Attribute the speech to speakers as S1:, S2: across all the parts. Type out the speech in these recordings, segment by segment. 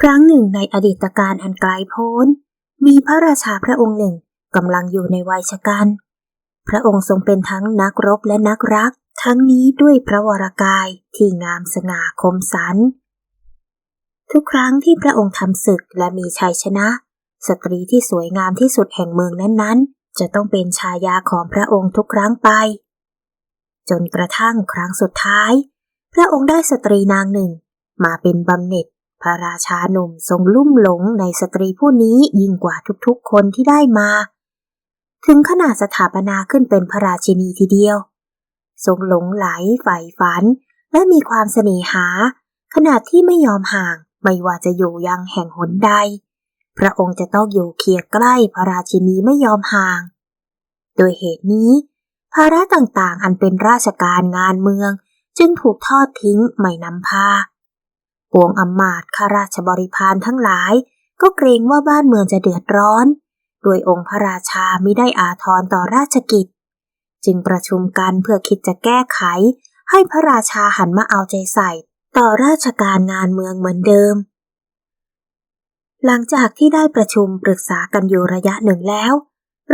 S1: ครั้งหนึ่งในอดีตการอันไกลโพ้น มีพระราชาพระองค์หนึ่งกำลังอยู่ในวัยชะกัน พระองค์ทรงเป็นทั้งนักรบและนักรัก ทั้งนี้ด้วยพระวรากายที่งามสง่าคมสัน ทุกครั้งที่พระองค์ทำศึกและมีชัยชนะ สตรีที่สวยงามที่สุดแห่งเมืองนั้นๆ จะต้องเป็นชายาของพระองค์ทุกครั้งไป จนกระทั่งครั้งสุดท้าย พระองค์ได้สตรีนางหนึ่ง มาเป็นบำเหน็จ พระราชาหนุ่มทรงลุ่มหลงในสตรีผู้นี้ยิ่งกว่าทุกๆคนที่ได้มา ถึงขนาดสถาปนาขึ้นเป็นพระราชินีทีเดียว ทรงหลงไหลใฝ่ฝัน และมีความเสน่หา ขนาดที่ไม่ยอมห่างไม่ว่าจะอยู่ยังแห่งหนใด พระองค์จะต้องอยู่เคียงใกล้พระราชินีไม่ยอมห่าง โดยเหตุนี้ ภาระต่างๆอันเป็นราชการงานเมือง จึงถูกทอดทิ้งไม่นำพา วงอำมาตย์ข้าราชบริพารทั้งหลาย ก็เกรงว่าบ้านเมืองจะเดือดร้อน โดยองค์พระราชาไม่ได้อาทรต่อราชกิจ จึงประชุมกันเพื่อคิดจะแก้ไข ให้พระราชาหันมาเอาใจใส่ ต่อราชการงานเมืองเหมือนเดิม หลังจากที่ได้ประชุมปรึกษากันอยู่ระยะหนึ่งแล้ว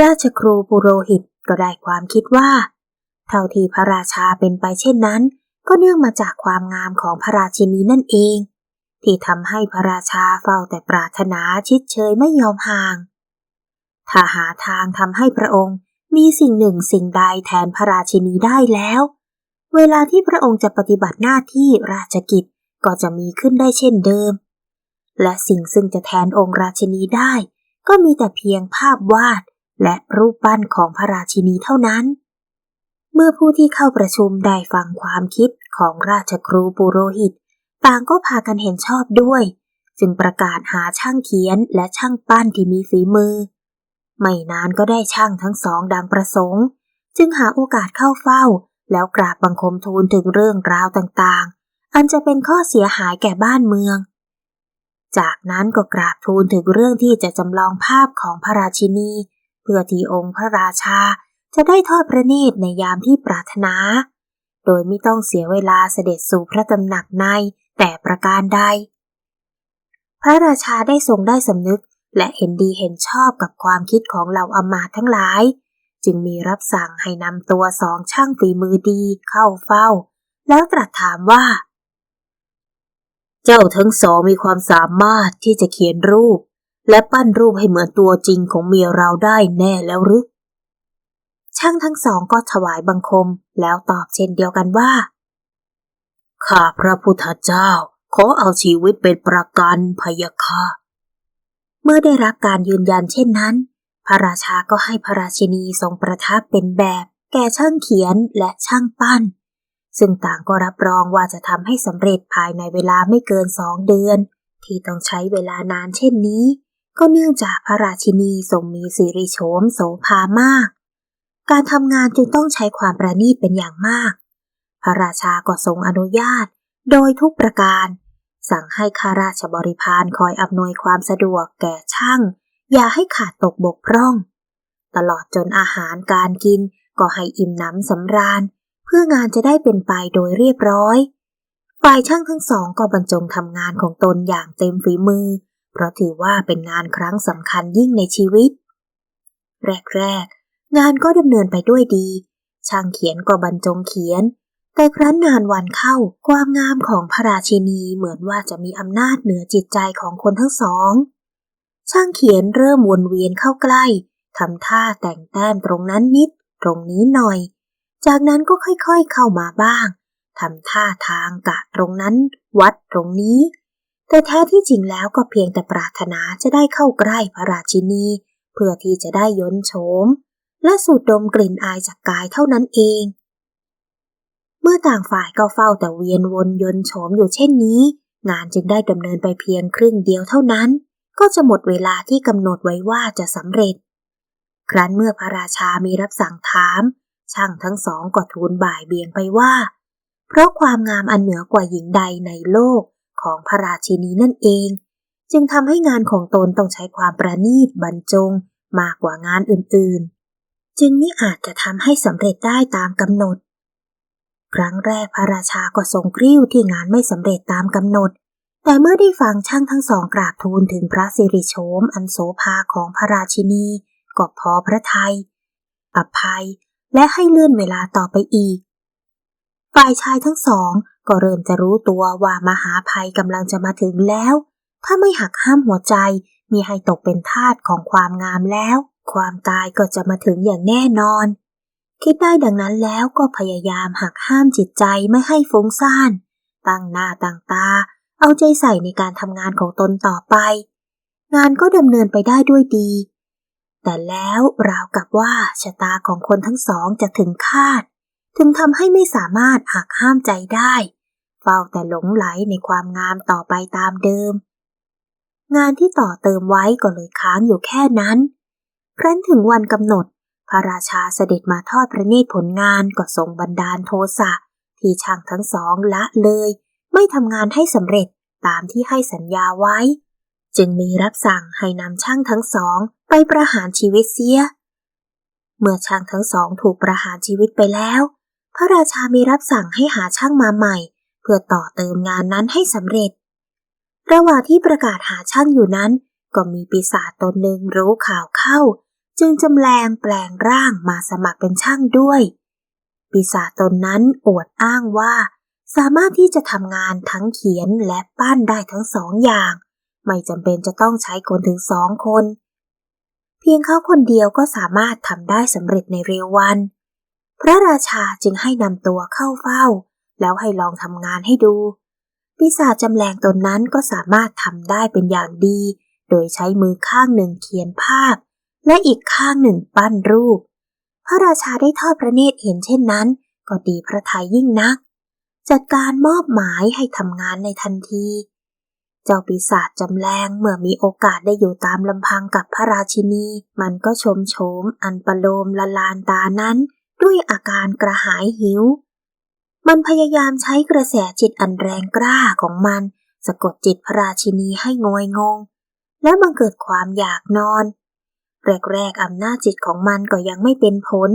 S1: ราชครูปุโรหิตก็ได้ความคิดว่า เท่าที่พระราชาเป็นไปเช่นนั้น ก็เนื่องมาจากความงามของพระราชินีนั่นเอง ที่ทำให้พระราชาเฝ้าแต่ปรารถนาชิดเชยไม่ยอมห่าง ถ้าหาทางทำให้พระองค์มีสิ่งหนึ่งสิ่งใดแทนพระราชินีได้แล้ว เวลาที่พระองค์จะปฏิบัติหน้าที่ราชกิจก็จะมีขึ้นได้เช่นเดิม และสิ่งซึ่งจะแทนองค์ราชินีได้ ก็มีแต่เพียงภาพวาดและรูปปั้นของพระราชินีเท่านั้น เมื่อผู้ที่เข้าประชุมได้ฟังความคิดของราชครูปุโรหิต ต่างก็พากันเห็นชอบด้วย จึงประกาศหาช่างเขียนและช่างปั้นที่มีฝีมือ ไม่นานก็ได้ช่างทั้งสองดังประสงค์ จึงหาโอกาสเข้าเฝ้า แล้วกราบบังคมทูลถึงเรื่องราวต่างๆ อันจะเป็นข้อเสียหายแก่บ้านเมือง จากนั้นก็กราบทูลถึงเรื่องที่จะจำลองภาพของพระราชินี เพื่อที่องค์พระราชาจะได้ทอดพระเนตรในยามที่ปรารถนา โดยไม่ต้องเสียเวลาเสด็จสู่พระตำหนักใน แต่ประการใด พระราชาได้ทรงได้สำนึกและเห็นดีเห็นชอบกับความคิดของเหล่าอมาตทั้งหลาย จึงมีรับสั่งให้นำตัวสองช่างฝีมือดีเข้าเฝ้า แล้วตรัสถามว่า เจ้าทั้งสองมีความสามารถที่จะเขียนรูป และปั้นรูปให้เหมือนตัวจริงของเมียเราได้แน่แล้วหรือช่างทั้งสองก็ถวายบังคมแล้วตอบเช่นเดียวกันว่า ข้าพระพุทธเจ้า ขอเอาชีวิตเป็นประกันพยาค่ะเมื่อได้รับการยืนยันเช่นนั้น พระราชาก็ให้พระราชินีทรงประทับเป็นแบบ แก่ช่างเขียนและช่างปั้น ซึ่งต่างก็รับรองว่าจะทำให้สำเร็จภายในเวลาไม่เกินสองเดือน ที่ต้องใช้เวลานานเช่นนี้ ก็เนื่องจากพระราชินีทรงมีสิริโฉมโสภามาก การทำงานจึงต้องใช้ความประณีตเป็นอย่างมาก พระราชาก็ทรงอนุญาต โดยทุกประการ สั่งให้ข้าราชบริพารคอยอำนวยความสะดวกแก่ช่าง อย่าให้ขาดตกบกพร่อง ตลอดจนอาหารการกินก็ให้อิ่มหนำสำราญ เพื่องานจะได้เป็นไปโดยเรียบร้อยฝ่ายช่างทั้งสองก็บรรจงทำงานของตนอย่างเต็มฝีมือ เพราะถือว่าเป็นงานครั้งสำคัญยิ่งในชีวิต แรกๆ งานก็ดำเนินไปด้วยดี ช่างเขียนก็บรรจงเขียน แต่ครั้นนานวันเข้า ความงามของพระราชินีเหมือนว่าจะมีอำนาจเหนือจิตใจของคนทั้งสอง ช่างเขียนเริ่มวนเวียนเข้าใกล้ทำท่าแต่งแต้มตรงนั้นนิด ตรงนี้หน่อย จากนั้นก็ค่อยๆเข้ามาบ้างทำท่าทางกะตรงนั้น วัดตรงนี้ แต่แท้ที่จริงแล้วก็เพียงแต่ปรารถนาจะได้เข้าใกล้พระราชินี เพื่อที่จะได้ยนโฉม และสูดดมกลิ่นอายจากกายเท่านั้นเอง เมื่อต่างฝ่ายก็เฝ้าแต่เวียนวนยนโฉมอยู่เช่นนี้ งานจึงได้ดำเนินไปเพียงครึ่งเดียวเท่านั้น ก็จะหมดเวลาที่กำหนดไว้ว่าจะสำเร็จ ครั้นเมื่อพระราชามีรับสั่งถาม ช่างทั้งสองก็ทูลบ่ายเบียงไปว่า เพราะความงามอันเหนือกว่าหญิงใดในโลกของพระราชินีนั่นเอง จึงทำให้งานของตนต้องใช้ความประณีตบรรจงมากกว่างานอื่นๆ จึงไม่อาจจะทำให้สำเร็จได้ตามกำหนด ครั้งแรกพระราชาก็ทรงกริ้วที่งานไม่สำเร็จตามกำหนด แต่เมื่อได้ฟังช่างทั้งสองกราบทูลถึงพระสิริโฉมอันโสภาของพระราชินีก็พอพระทยัยอภัยและให้เลื่อนเวลาต่อไปอีก ฝ่ายชายทั้งสองก็เริ่มจะรู้ตัวว่ามหาภัยกำลังจะมาถึงแล้ว ถ้าไม่หักห้ามหัวใจมีให้ตกเป็นทาสของความงามแล้ว ความตายก็จะมาถึงอย่างแน่นอน คิดได้ดังนั้นแล้วก็พยายามหักห้ามจิตใจไม่ให้ฟุ้งซ่าน ตั้งหน้าตั้งตา เอาใจใส่ในการทำงานของตนต่อไป งานก็ดำเนินไปได้ด้วยดี แต่แล้วราวกับว่าชะตาของคนทั้งสองจะถึงคาด ถึงทำให้ไม่สามารถหักห้ามใจได้ เฝ้าแต่หลงไหลในความงามต่อไปตามเดิม งานที่ต่อเติมไว้ก็เลยค้างอยู่แค่นั้น ครั้นถึงวันกำหนด พระราชาเสด็จมาทอดพระเนตรผลงานก็ทรงบันดาลโทสะ ที่ช่างทั้งสองละเลย ไม่ทำงานให้สำเร็จตามที่ให้สัญญาไว้ จึงมีรับสั่งให้นำช่างทั้งสองไปประหารชีวิตเสีย เมื่อช่างทั้งสองถูกประหารชีวิตไปแล้ว พระราชามีรับสั่งให้หาช่างมาใหม่ เพื่อต่อเติมงานนั้นให้สำเร็จ ระหว่างที่ประกาศหาช่างอยู่นั้น ก็มีปีศาจตนหนึ่งรู้ข่าวเข้า จึงจำแรงแปลงร่างมาสมัครเป็นช่างด้วย ปีศาจตนนั้นอวดอ้างว่า สามารถที่จะทำงานทั้งเขียนและปั้นได้ทั้งสองอย่าง ไม่จำเป็นจะต้องใช้คนถึงสองคน เพียงเขาคนเดียวก็สามารถทำได้สำเร็จในเร็ววัน พระราชาจึงให้นำตัวเข้าเฝ้า แล้วให้ลองทำงานให้ดู ปีศาจจำแรงตนนั้นก็สามารถทำได้เป็นอย่างดี โดยใช้มือข้างหนึ่งเขียนภาพ และอีกข้างหนึ่งปั้นรูป พระราชาได้ทอดพระเนตรเห็นเช่นนั้น ก็ดีพระทัยยิ่งนัก จัดการมอบหมายให้ทำงานในทันที เจ้าปีศาจจำแรงเมื่อมีโอกาสได้อยู่ตามลำพังกับพระราชินี มันก็ชมโฉมอันประโลมละลานตานั้น ด้วยอาการกระหายหิว มันพยายามใช้กระแสจิตอันแรงกล้าของมัน สะกดจิตพระราชินีให้งอยงง และมันเกิดความอยากนอน แรกๆอำนาจจิตของมันก็ยังไม่เป็นผล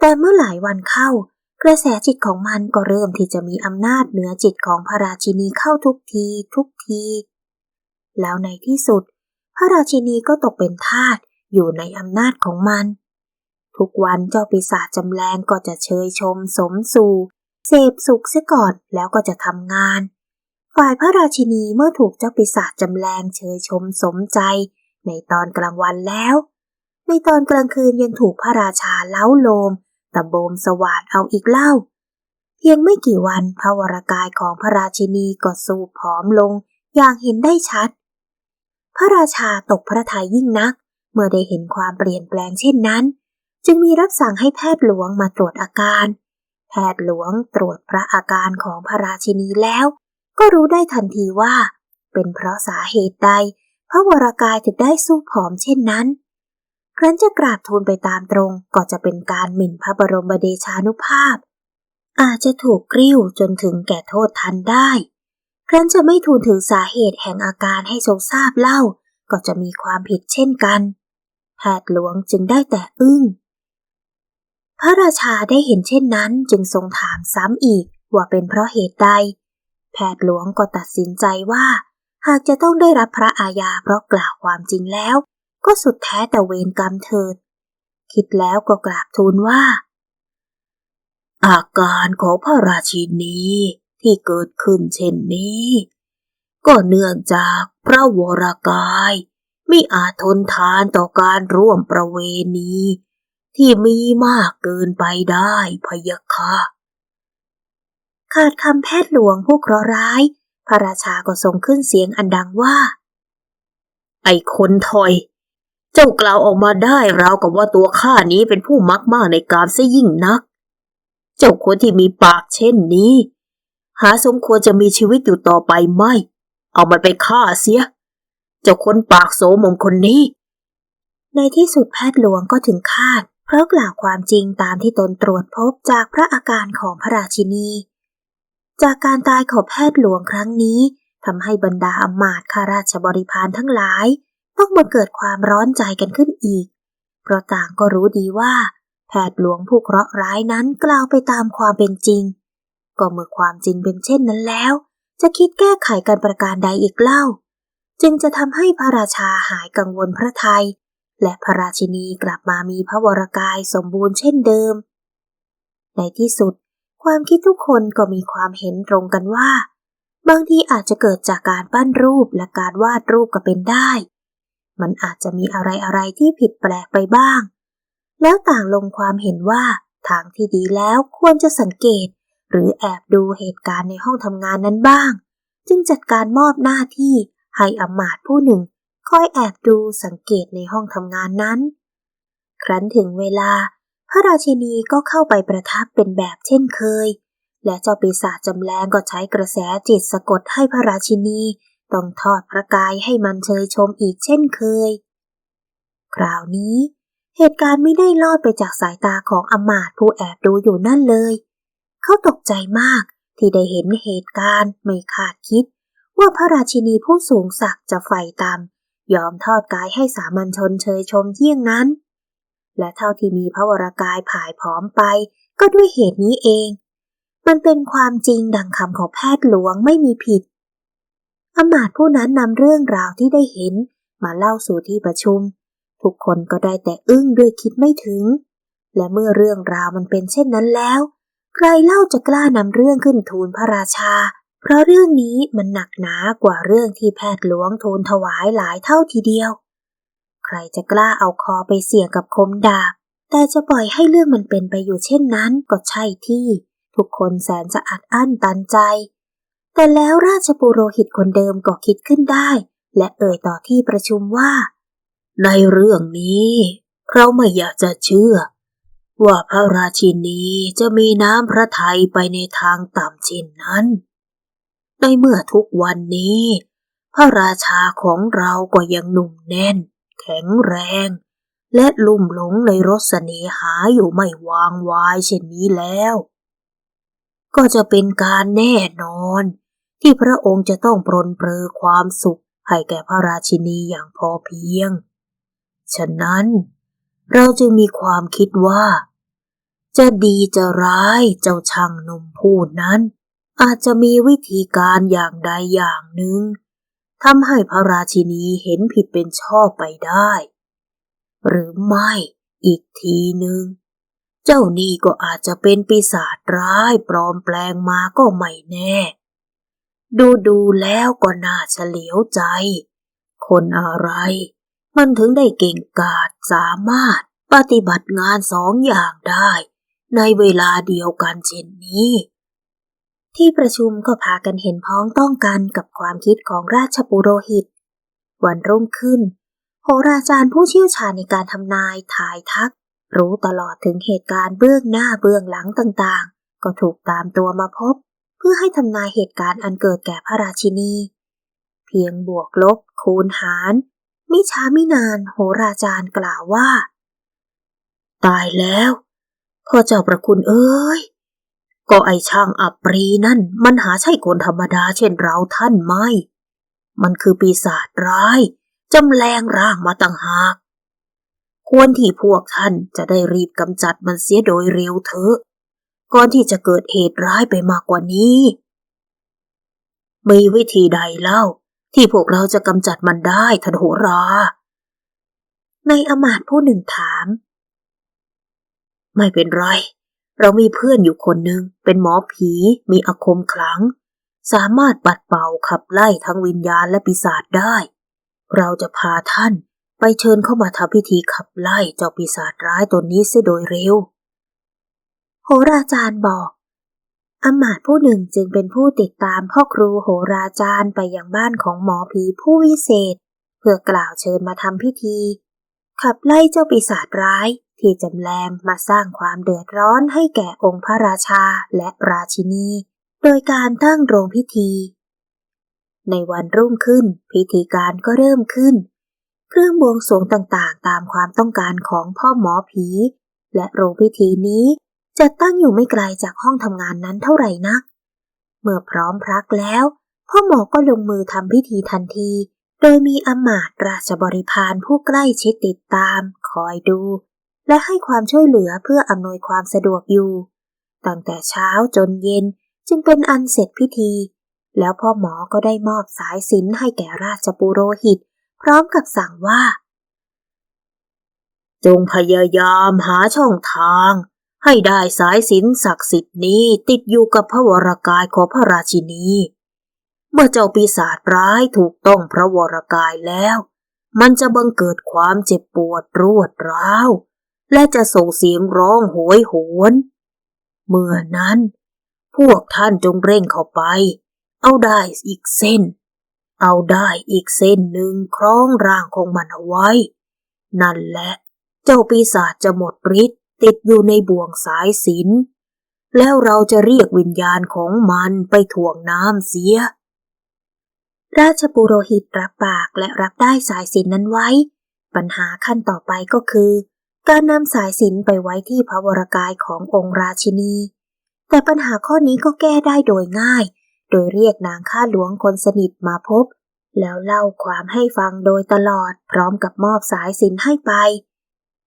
S1: แต่เมื่อหลายวันเข้า กระแสจิตของมันก็เริ่มที่จะมีอำนาจเหนือจิตของพระราชินีเข้าทุกทีทุกที แล้วในที่สุด พระราชินีก็ตกเป็นทาสอยู่ในอำนาจของมัน ทุกวันเจ้าปีศาจจำแรงก็จะเชยชมสมสู่เสพสุขเสียก่อนแล้วก็จะทำงาน ฝ่ายพระราชินีเมื่อถูกเจ้าปีศาจจำแรงเชยชมสมใจ ในตอนกลางวันแล้ว ในตอนกลางคืนยังถูกพระราชาเล้าโลม ตะโบมสวาดเอาอีกเล่า เพียงไม่กี่วันพระวรากายของพระราชินีก็สูบผอมลงอย่างเห็นได้ชัด พระราชาตกพระทัยยิ่งนัก เมื่อได้เห็นความเปลี่ยนแปลงเช่นนั้น จึงมีรับสั่งให้แพทย์หลวงมาตรวจอาการ แพทย์หลวงตรวจพระอาการของพระราชินีแล้ว ก็รู้ได้ทันทีว่า เป็นเพราะสาเหตุใดพระวรากายถึงได้สู้ผอมเช่นนั้น ครั้นจะกราบทูลไปตามตรงก็จะเป็นการหมิ่นพระบรมเดชานุภาพ อาจจะถูกกริ้วจนถึงแก่โทษทันได้ ครั้นจะไม่ทูลถึงสาเหตุแห่งอาการให้ทรงทราบเล่า ก็จะมีความผิดเช่นกัน แพทย์หลวงจึงได้แต่อึ้ง พระราชาได้เห็นเช่นนั้นจึงทรงถามซ้ำอีกว่าเป็นเพราะเหตุใด แพทย์หลวงก็ตัดสินใจว่า หากจะต้องได้รับพระอาญาเพราะกล่าวความจริงแล้ว ก็สุดแท้แต่เวรกรรมเถิด คิดแล้วก็กราบทูลว่า อาการของพระราชินีที่เกิดขึ้นเช่นนี้ ก็เนื่องจากพระวรากายไม่อาจทนทานต่อการร่วมประเวณี ที่มีมากเกินไปได้พยะค่ะขาดคำแพทย์หลวงผู้เคราะห์ร้าย พระราชาก็ทรงขึ้นเสียงอันดังว่า ไอ้คนถอย จ้ากล่าวออกมาได้ราวกับว่าตัวข้านี้เป็นผู้มักมากในการซะยิ่งนัก เจ้าคนที่มีปากเช่นนี้ หาสมควรจะมีชีวิตอยู่ต่อไปไหม เอามันไปฆ่าเสีย เจ้าคนปากโสมงคนนี้ ในที่สุดแพทย์หลวงก็ถึงคาด เพราะกล่าวความจริงตามที่ตนตรวจพบจากพระอาการของพระราชินี จากการตายของแพทย์หลวงครั้งนี้ทำให้บรรดาอมาตย์ข้าราชบริพารทั้งหลาย ต้องมาเกิดความร้อนใจกันขึ้นอีก เพราะต่างก็รู้ดีว่า แพทย์หลวงผู้เคราะห์ร้ายนั้นกล่าวไปตามความเป็นจริง ก็เมื่อความจริงเป็นเช่นนั้นแล้ว จะคิดแก้ไขการประการใดอีกเล่า จึงจะทำให้พระราชาหายกังวลพระไทยและพระราชินีกลับมามีพระวรกายสมบูรณ์เช่นเดิม ในที่สุด ความคิดทุกคนก็มีความเห็นตรงกันว่า บางทีอาจจะเกิดจากการปั้นรูปและการวาดรูปก็เป็นได้ มันอาจจะมีอะไรอะไรที่ผิดแปลกไปบ้าง แล้วต่างลงความเห็นว่าทางที่ดีแล้วควรจะสังเกต หรือแอบดูเหตุการณ์ในห้องทำงานนั้นบ้าง จึงจัดการมอบหน้าที่ให้อำมาตผู้หนึ่งคอยแอบดูสังเกตในห้องทำงานนั้น ครั้นถึงเวลา พระราชินีก็เข้าไปประทับเป็นแบบเช่นเคย และเจ้าปีศาจจำแรงก็ใช้กระแสจิตสะกดให้พระราชินี ต้องทอดพระกายให้มันเชยชมอีกเช่นเคย คราวนี้ เหตุการณ์ไม่ได้ลอดไปจากสายตาของอำมาตผู้แอบดูอยู่นั่นเลย เขาตกใจมากที่ได้เห็นเหตุการณ์ไม่คาดคิด ว่าพระราชินีผู้สูงศักดิ์จะไฟต่ำยอมทอดกายให้สามัญชนเชยชมเยี่ยงนั้น และเท่าที่มีพระวรากายผายผอมไป ก็ด้วยเหตุนี้เอง มันเป็นความจริงดังคำของแพทย์หลวงไม่มีผิด อมาตผู้นั้นนำเรื่องราวที่ได้เห็น มาเล่าสู่ที่ประชุม ทุกคนก็ได้แต่อึ้งด้วยคิดไม่ถึง และเมื่อเรื่องราวมันเป็นเช่นนั้นแล้ว ใครเล่าจะกล้านำเรื่องขึ้นทูลพระราชา เพราะเรื่องนี้มันหนักหนากว่าเรื่องที่แพทย์หลวงทูลถวายหลายเท่าทีเดียว ใครจะกล้าเอาคอไปเสี่ยงกับคมดาบ แต่จะปล่อยให้เรื่องมันเป็นไปอยู่เช่นนั้นก็ใช่ที่ ทุกคนแสนจะอัดอั้นตันใจ แต่แล้วราชปุโรหิตคนเดิมก็คิดขึ้นได้ และเอ่ยต่อที่ประชุมว่า
S2: ในเรื่องนี้ เราไม่อยากจะเชื่อ ว่าพระราชินีจะมีน้ำพระทัยไปในทางต่ำเช่นนั้น ในเมื่อทุกวันนี้ พระราชาของเราก็ยังหนุ่มแน่น แข็งแรง และลุ่มหลงในรสเสน่หาอยู่ไม่วางวายเช่นนี้แล้ว ก็จะเป็นการแน่นอน ที่พระองค์จะต้องปรนเปรอความสุขให้แก่พระราชินีอย่างพอเพียง ฉะนั้น เราจึงมีความคิดว่า จะดีจะร้ายเจ้าช่างนมพูดนั้น อาจจะมีวิธีการอย่างใดอย่างหนึ่งทำให้พระราชินีเห็นผิดเป็นชอบไปได้ หรือไม่อีกทีหนึ่งเจ้านี่ก็อาจจะเป็นปีศาจร้ายปลอมแปลงมาก็ไม่แน่ ดูดูแล้วก็น่าเฉลียวใจ คนอะไร มันถึงได้เก่งกาจสามารถปฏิบัติงานสองอย่างได้ ในเวลาเดียวกันเช่นนี้
S1: ที่ประชุมก็พากันเห็นพ้องต้องกันกับความคิดของราชปุโรหิต วันรุ่งขึ้น โหราจารย์ผู้เชี่ยวชาญในการทำนายทายทัก รู้ตลอดถึงเหตุการณ์เบื้องหน้าเบื้องหลังต่างๆ ก็ถูกตามตัวมาพบ เพื่อให้ทำนายเหตุการณ์อันเกิดแก่พระราชินี เพียงบวกลบคูณหารมิช้ามินานโหราจารย์กล่าวว่า
S2: ตายแล้ว พ่อเจ้าประคุณเอ้ย ก็ไอช่างอับปรีนั่น มันหาใช่คนธรรมดาเช่นเราท่านไม่ มันคือปีศาจร้ายจำแรงร่างมาต่างหากควรที่พวกท่านจะได้รีบกำจัดมันเสียโดยเร็วเถอะ ก่อนที่จะเกิดเหตุร้ายไปมากกว่านี้ มีวิธีใดเล่า ที่พวกเราจะกำจัดมันได้ท่านโหรา
S1: ในอมาตย์ผู้หนึ่งถาม
S2: ไม่เป็นไร เรามีเพื่อนอยู่คนหนึ่งเป็นหมอผีมีอาคมขลัง สามารถปัดเป่าขับไล่ทั้งวิญญาณและปีศาจได้ เราจะพาท่านไปเชิญเข้ามาทำพิธีขับไล่เจ้าปีศาจร้ายตนนี้เสียโดยเร็ว
S1: โหราจารย์บอกอำมาตย์ผู้หนึ่งจึงเป็นผู้ติดตามพ่อครูโหราจารย์ไปยังบ้านของหมอผีผู้วิเศษ เพื่อกล่าวเชิญมาทำพิธี ขับไล่เจ้าปีศาจร้ายที่จำแรงมาสร้างความเดือดร้อนให้แก่องค์พระราชาและราชินี โดยการตั้งโรงพิธี ในวันรุ่งขึ้น พิธีการก็เริ่มขึ้น เครื่องบวงสรวงต่างๆ ตามความต้องการของพ่อหมอผี และโรงพิธีนี้ จะตั้งอยู่ไม่ไกลจากห้องทำงานนั้นเท่าไหร่นัก เมื่อพร้อมพรักแล้ว พ่อหมอก็ลงมือทำพิธีทันที โดยมีอำมาตย์ราชบริพารผู้ใกล้ชิดติดตาม คอยดู และให้ความช่วยเหลือเพื่ออำนวยความสะดวกอยู่ ตั้งแต่เช้าจนเย็นจึงเป็นอันเสร็จพิธี แล้วพ่อหมอก็ได้มอบสายสินให้แก่ราชปุโรหิต พร้อมกับสั่งว่า
S2: จงพยายามหาช่องทาง ให้ได้สายสินศักดิ์สิทธิ์นี้ติดอยู่กับพระวรากายของพระราชินี เมื่อเจ้าปีศาจร้ายถูกต้องพระวรากายแล้ว มันจะบังเกิดความเจ็บปวดรวดร้าว และจะส่งเสียงร้องโหยหวนเมื่อนั้น พวกท่านจงเร่งเข้าไป เอาได้อีกเส้น เอาได้อีกเส้นหนึ่งคล้องร่างของมันเอาไว้ นั่นแหละ เจ้าปีศาจจะหมดฤทธิ์ ติดอยู่ในบ่วงสายสินแล้วเราจะเรียกวิญญาณของมันไปถ่วงน้ำเสีย
S1: ราชปุโรหิตรับปากและรับได้สายสิญจนนั้นไว้ ปัญหาขั้นต่อไปก็คือ การนำสายสิญจนไปไว้ที่พระวรกายขององค์ราชินี แต่ปัญหาข้อนี้ก็แก้ได้โดยง่าย โดยเรียกนางข้าหลวงคนสนิทมาพบ แล้วเล่าความให้ฟังโดยตลอดพร้อมกับมอบสายสินให้ไป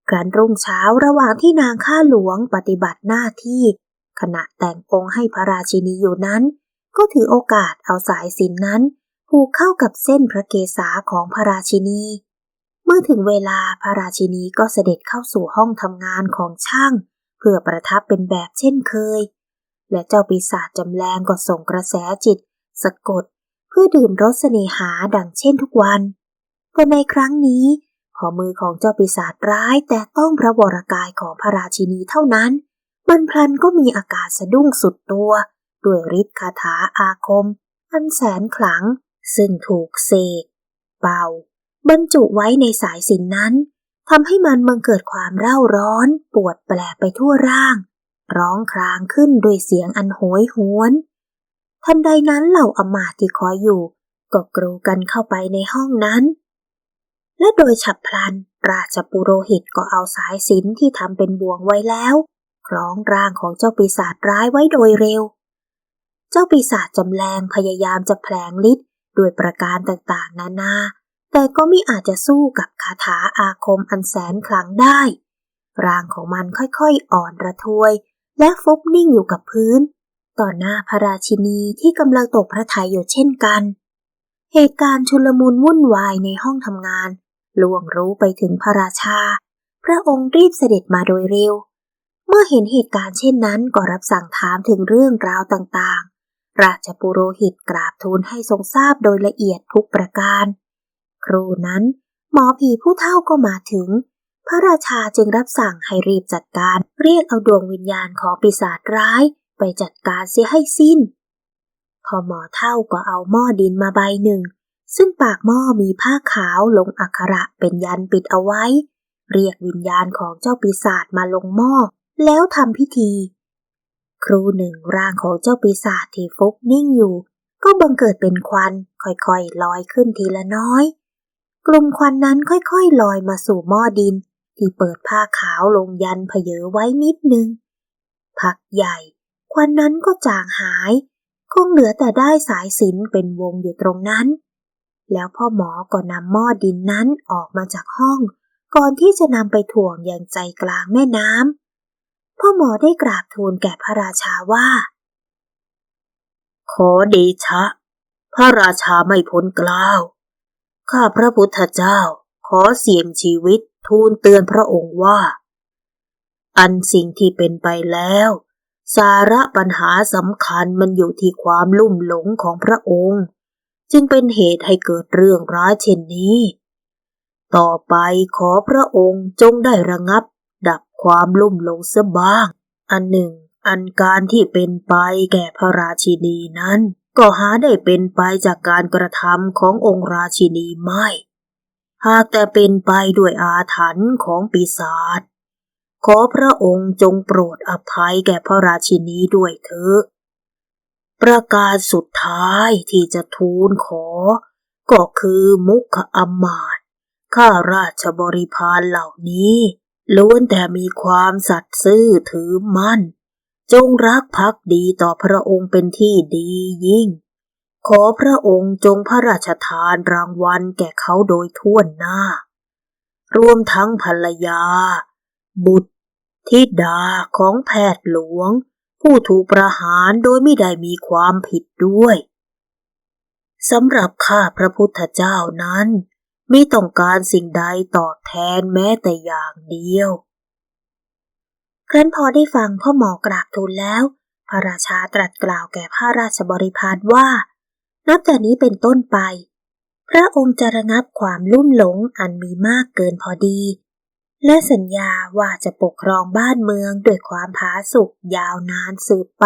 S1: ครั้นรุ่งเช้าระหว่างที่นางข้าหลวงปฏิบัติหน้าที่ ขณะแต่งองค์ให้พระราชินีอยู่นั้น ก็ถือโอกาสเอาสายสินนั้น ผูกเข้ากับเส้นพระเกศาของพระราชินี เมื่อถึงเวลาพระราชินีก็เสด็จเข้าสู่ห้องทำงานของช่าง เพื่อประทับเป็นแบบเช่นเคย และเจ้าปีศาจจำแรงก็ส่งกระแสจิต สะกด เพื่อดื่มรสเสน่หาดังเช่นทุกวันแต่ในครั้งนี้ อมือของเจ้าปีศาจร้ายแต่ต้องพระวรากายของพระราชินีเท่านั้น มันพลันก็มีอาการสะดุ้งสุดตัว ด้วยฤทธิ์คาถาอาคม อันแสนขลัง ซึ่งถูกเสกเป่า บรรจุไว้ในสายสินนั้นทำให้มันบังเกิดความเร่าร้อนปวดแปลไปทั่วร่าง ร้องครางขึ้นด้วยเสียงอันโหยหวน ทันใดนั้นเหล่าอมาตย์ที่คอยอยู่ ก็กรูกันเข้าไปในห้องนั้น และโดยฉับพลัน ราชปุโรหิตก็เอาสายสินที่ทำเป็นบ่วงไว้แล้ว คล้องร่างของเจ้าปีศาจร้ายไว้โดยเร็ว เจ้าปีศาจจำแรงพยายามจะแผลงฤทธิ์ด้วยประการต่างๆ นานา แต่ก็ไม่อาจจะสู้กับคาถาอาคมอันแสนขลังได้ ร่างของมันค่อยๆอ่อนระทวย และฟุบนิ่งอยู่กับพื้น ต่อหน้าพระราชินีที่กำลังตกพระทัยอยู่เช่นกันเหตุการณ์ชุลมุนวุ่นวายในห้องทำงาน ล่วงรู้ไปถึงพระราชา พระองค์รีบเสด็จมาโดยเร็ว เมื่อเห็นเหตุการณ์เช่นนั้นก็รับสั่งถามถึงเรื่องราวต่างๆ ราชปุโรหิตกราบทูลให้ทรงทราบโดยละเอียดทุกประการ ครูนั้นหมอผีผู้เฒ่าก็มาถึง พระราชาจึงรับสั่งให้รีบจัดการ เรียกเอาดวงวิญญาณของปีศาจร้ายไปจัดการเสียให้สิ้น พอหมอเฒ่าก็เอาหม้อดินมาใบหนึ่ง ซึ่งปากหม้อมีผ้าขาวลงอักขระเป็นยันปิดเอาไว้ เรียกวิญญาณของเจ้าปีศาจมาลงหม้อ แล้วทำพิธี ครูหนึ่งร่างของเจ้าปีศาจที่ฟุบนิ่งอยู่ ก็บังเกิดเป็นควัน ค่อยๆลอยขึ้นทีละน้อย กลุ่มควันนั้นค่อยๆลอยมาสู่หม้อดิน ที่เปิดผ้าขาวลงยันเพเยอไว้นิดนึง พักใหญ่ ควันนั้นก็จางหาย คงเหลือแต่ได้สายสินเป็นวงอยู่ตรงนั้น แล้วพ่อหมอก็นำหม้อดินนั้นออกมาจากห้อง ก่อนที่จะนำไปถ่วงอย่างใจกลางแม่น้ำพ่อหมอได้กราบทูลแก่พระราชาว่า
S2: ขอเดชะ พระราชาไม่พ้นกล่าวข้าพระพุทธเจ้าขอเสี่ยงชีวิตทูลเตือนพระองค์ว่า อันสิ่งที่เป็นไปแล้ว สาระปัญหาสำคัญมันอยู่ที่ความลุ่มหลงของพระองค์ จึงเป็นเหตุให้เกิดเรื่องร้ายเช่นนี้ ต่อไปขอพระองค์จงได้ระงับ ดับความลุ่มหลงเสียบ้าง อันหนึ่ง อันการที่เป็นไปแก่พระราชินีนั้น ก็หาได้เป็นไปจากการกระทำขององค์ราชินีไม่ หากแต่เป็นไปด้วยอาถรรพ์ของปีศาจขอพระองค์จงโปรดอภัยแก่พระราชินีด้วยเถอะ ประการสุดท้ายที่จะทูลขอ ก็คือมุขอมมาตข้าราชบริพารเหล่านี้ล้วนแต่มีความสัตย์ซื่อถือมั่น จงรักภักดีต่อพระองค์เป็นที่ดียิ่ง ขอพระองค์จงพระราชทานรางวัลแก่เขาโดยทั่วหน้า รวมทั้งภรรยา บุตร ธิดาของแพทย์หลวง ผู้ถูกประหารโดยไม่ได้มีความผิดด้วยสำหรับข้าพระพุทธเจ้านั้น ไม่ต้องการสิ่งใดตอบแทนแม้แต่อย่างเดียว
S1: ครั้นพอได้ฟังพ่อหมอกราบทูลแล้ว พระราชาตรัสกล่าวแก่ข้าราชบริพารว่า นับแต่นี้เป็นต้นไป พระองค์จะระงับความลุ่มหลงอันมีมากเกินพอดี และสัญญาว่าจะปกครองบ้านเมืองด้วยความผาสุกยาวนานสืบไป